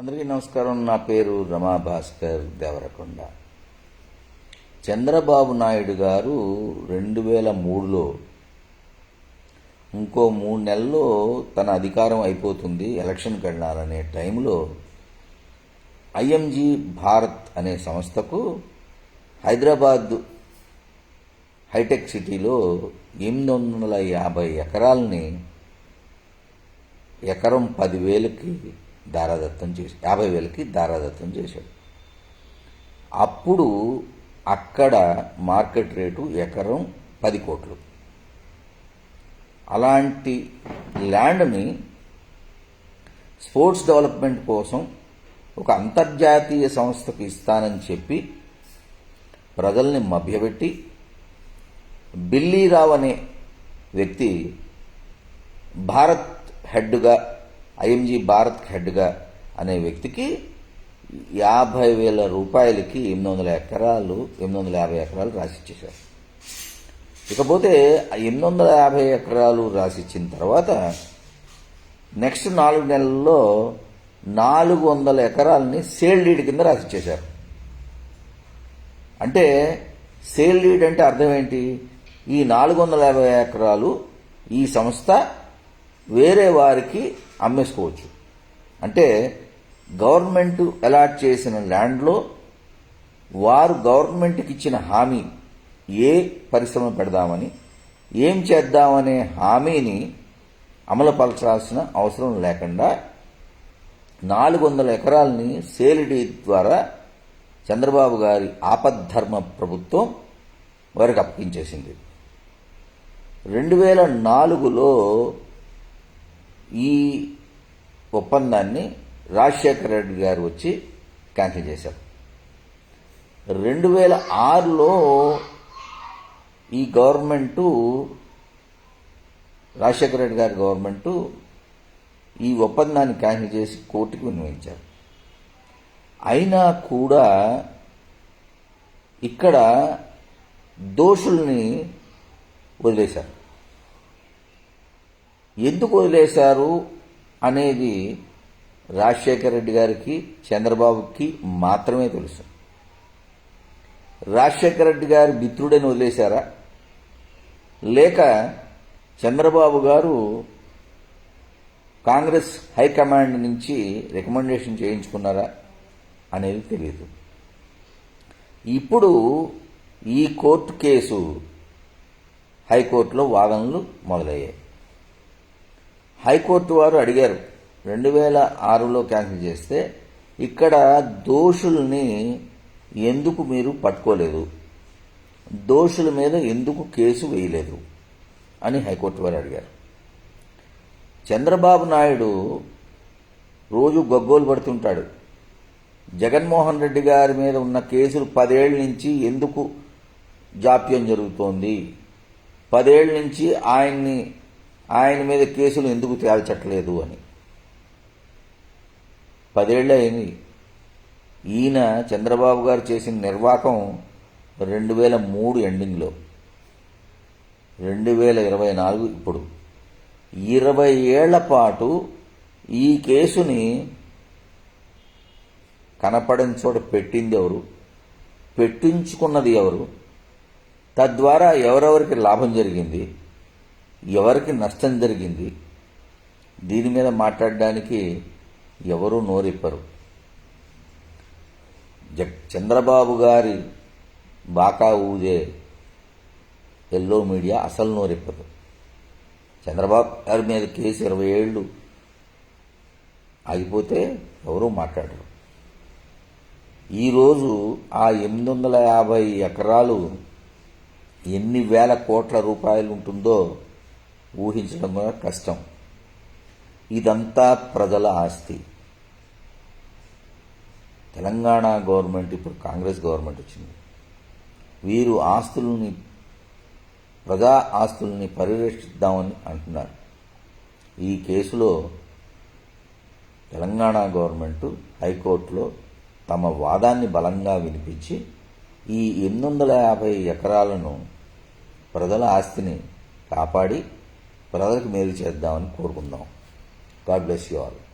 అందరికీ నమస్కారం. నా పేరు రమా భాస్కర్ దేవరకొండ. చంద్రబాబు నాయుడు గారు రెండు వేల మూడులో ఇంకో మూడు నెలల్లో తన అధికారం అయిపోతుంది ఎలక్షన్కి వెళ్ళాలనే టైంలో ఐఎంజీ భారత్ అనే సంస్థకు హైదరాబాద్ హైటెక్ సిటీలో ఎనిమిది వందల యాభై ఎకరాలని ఎకరం పదివేలకి దారాదత్తం చేసి యాభై వేలకి దారాదత్తం చేశాడు. అప్పుడు అక్కడ మార్కెట్ రేటు ఎకరం పది కోట్లు. అలాంటి ల్యాండ్ని స్పోర్ట్స్ డెవలప్మెంట్ కోసం ఒక అంతర్జాతీయ సంస్థకు ఇస్తానని చెప్పి ప్రజల్ని మభ్యపెట్టి బిల్లీరావు అనే వ్యక్తి భారత్ హెడ్గా ఐఎంజీ భారత్ హెడ్గా అనే వ్యక్తికి యాభై వేల రూపాయలకి ఎనిమిది వందల ఎకరాలు ఎనిమిది వందల యాభై ఎకరాలు రాసిచ్చేశారు. ఇకపోతే ఎనిమిది వందల యాభై ఎకరాలు రాసిచ్చిన తర్వాత నెక్స్ట్ నాలుగు నెలల్లో నాలుగు వందల ఎకరాలని సేల్ డీడ్ కింద రాసిచ్చేశారు. అంటే సేల్ డీడ్ అంటే అర్థం ఏంటి? ఈ నాలుగు వందల యాభై ఎకరాలు ఈ సంస్థ వేరే వారికి అమ్మేసుకోవచ్చు. అంటే గవర్నమెంట్ అలాట్ చేసిన ల్యాండ్లో వారు గవర్నమెంట్కి ఇచ్చిన హామీ ఏ పరిశ్రమ పెడదామని ఏం చేద్దామనే హామీని అమలుపరచాల్సిన అవసరం లేకుండా నాలుగు వందల ఎకరాలని సేలిడి ద్వారా చంద్రబాబు గారి ఆపద్ధర్మ ప్రభుత్వం వారికి అప్పగించేసింది. రెండు వేల నాలుగులో ఈ ఒప్పందాన్ని రాజశేఖర రెడ్డి గారు వచ్చి క్యాన్సిల్ చేశారు. రెండు వేల ఆరులో ఈ గవర్నమెంటు రాజశేఖర రెడ్డి గారి గవర్నమెంటు ఈ ఒప్పందాన్ని క్యాన్సిల్ చేసి కోర్టుకు వినియోగించారు. అయినా కూడా ఇక్కడ దోషుల్ని వదిలేశారు. ఎందుకు వదిలేశారు అనేది రాజశేఖర రెడ్డి గారికి చంద్రబాబుకి మాత్రమే తెలుసు. రాజశేఖర రెడ్డి గారి మిత్రుడని వదిలేశారా? లేక చంద్రబాబు గారు కాంగ్రెస్ హైకమాండ్ నుంచి రికమెండేషన్ చేయించుకున్నారా అనేది తెలియదు ఇప్పుడు ఈ కోర్టు కేసు హైకోర్టులో వాదనలు మొదలయ్యాయి. హైకోర్టు వారు అడిగారు రెండు వేల ఆరులో క్యాన్సిల్ చేస్తే ఇక్కడ దోషుల్ని ఎందుకు మీరు పట్టుకోలేదు? దోషుల మీద ఎందుకు కేసు వేయలేదు? అని హైకోర్టు వారు అడిగారు. చంద్రబాబు నాయుడు రోజు గగ్గోలు పడుతుంటాడు. జగన్మోహన్ రెడ్డి గారి మీద ఉన్న కేసులు పదేళ్ళ నుంచి ఎందుకు జాప్యం జరుగుతోంది? పదేళ్ళ నుంచి ఆయన్ని ఆయన మీద కేసులు ఎందుకు తేల్చట్లేదు అని. పదేళ్ళు అయింది. ఈయన చంద్రబాబు గారు చేసిన నిర్వాకం రెండు వేల మూడు ఎండింగ్లో రెండు వేల ఇరవై నాలుగు ఇప్పుడు. ఇరవై ఏళ్ళ పాటు ఈ కేసుని కనపడని చోట పెట్టింది ఎవరు? పెట్టించుకున్నది ఎవరు? తద్వారా ఎవరెవరికి లాభం జరిగింది? ఎవరికి నష్టం జరిగింది దీని మీద మాట్లాడడానికి ఎవరూ నోరిప్పరు. చంద్రబాబు గారి బాకా ఊదే ఎల్లో మీడియా అసలు నోరిప్పదు. చంద్రబాబు గారి మీద కేసు ఇరవై ఏళ్ళు ఆగిపోతే ఎవరూ మాట్లాడరు. ఈరోజు ఆ ఎనిమిది వందల యాభై ఎకరాలు ఎన్ని వేల కోట్ల రూపాయలు ఉంటుందో ఊహించడం కూడా కష్టం. ఇదంతా ప్రజల ఆస్తి. తెలంగాణ గవర్నమెంట్ ఇప్పుడు కాంగ్రెస్ గవర్నమెంట్ వచ్చింది. వీరు ఆస్తుల్ని ప్రజా ఆస్తుల్ని పరిరక్షిద్దామని అంటున్నారు. ఈ కేసులో తెలంగాణ గవర్నమెంట్ హైకోర్టులో తమ వాదాన్ని బలంగా వినిపించి ఈ ఎనిమిది వందల యాభై ఎకరాలను ప్రజల ఆస్తిని కాపాడి ప్రజలకు మేలు చేద్దామని కోరుకుందాం. God bless you all.